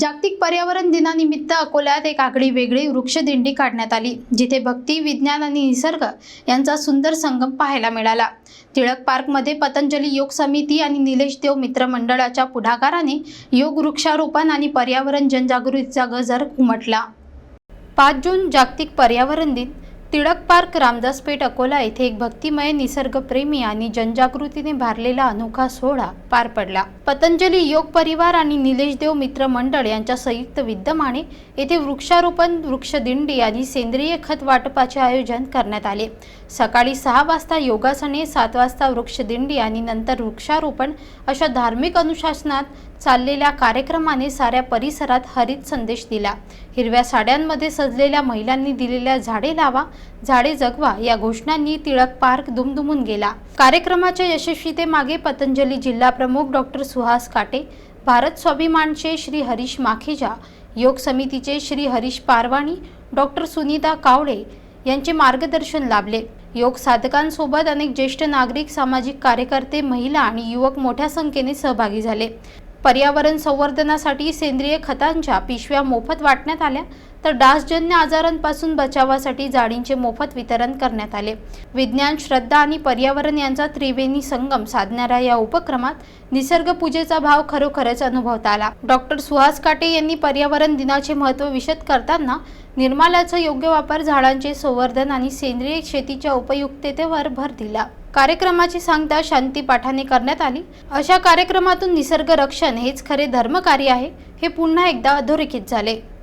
जागतिक पर्यावरण दिनानिमित्त अकोल्यात एक आगळी वेगळी वृक्षदिंडी काढण्यात आली जिथे भक्ती विज्ञान आणि निसर्ग यांचा सुंदर संगम पाहायला मिळाला. टिळक पार्कमध्ये पतंजली योग समिती आणि निलेश देव मित्र मंडळाच्या पुढाकाराने योग वृक्षारोपण आणि पर्यावरण जनजागृतीचा गजर उमटला. पाच जून जागतिक पर्यावरण दिन टिळक पार्क रामदासपेठ अकोला येथे एक भक्तिमय निसर्गप्रेमी आणि जनजागृतीने भारलेला अनोखा सोहळा पार पडला. पतंजली योग परिवार आणि निलेश देव मित्र मंडळ यांच्या संयुक्त विद्यमाने येथे वृक्षारोपण वृक्षदिंडी आणि सेंद्रिय खत वाटपाचे आयोजन करण्यात आले. सकाळी सहा वाजता योगासने सात वाजता वृक्षदिंडी आणि नंतर वृक्षारोपण अशा धार्मिक अनुशासनात चाललेल्या कार्यक्रमाने साऱ्या परिसरात हरित संदेश दिला. हिरव्या साड्यांमध्ये सजलेल्या महिलांनी दिलेल्या झाडे लावा झाडे जगवा या घोषणांनी टिळक पार्क दुमदुमून गेला. कार्यक्रमाच्या यशस्वीतेमागे पतंजली जिल्हा प्रमुख डॉक्टर सुहास काटे भारत स्वाभिमानचे श्री हरीश माखेजा योग समितीचे श्री हरीश पारवाणी डॉक्टर सुनीता कावळे यांचे मार्गदर्शन लाभले. योग साधकांसोबत अनेक ज्येष्ठ नागरिक सामाजिक कार्यकर्ते महिला आणि युवक मोठ्या संख्येने सहभागी झाले. पर्यावरण संवर्धनासाठी सेंद्रिय खतांच्या पिशव्या मोफत वाटण्यात आल्या. तर डासजन्य आजारांपासून बचावासाठी जाळींचे मोफत वितरण करण्यात आले. विज्ञान श्रद्धा आणि पर्यावरण यांचा त्रिवेणी संगम साधणाऱ्या या उपक्रमात निसर्ग पूजेचा भाव खरोखरच अनुभवता आला. डॉक्टर सुहास काटे यांनी पर्यावरण दिनाचे महत्त्व विशद करताना निर्माल्याचा योग्य वापर झाडांचे संवर्धन आणि सेंद्रिय शेतीच्या उपयुक्ततेवर भर दिला. कार्यक्रमाची सांगता शांती पाठाने करण्यात आली. अशा कार्यक्रमातून निसर्ग रक्षण हेच खरे धर्मकार्य आहे हे पुन्हा एकदा अधोरेखित झाले.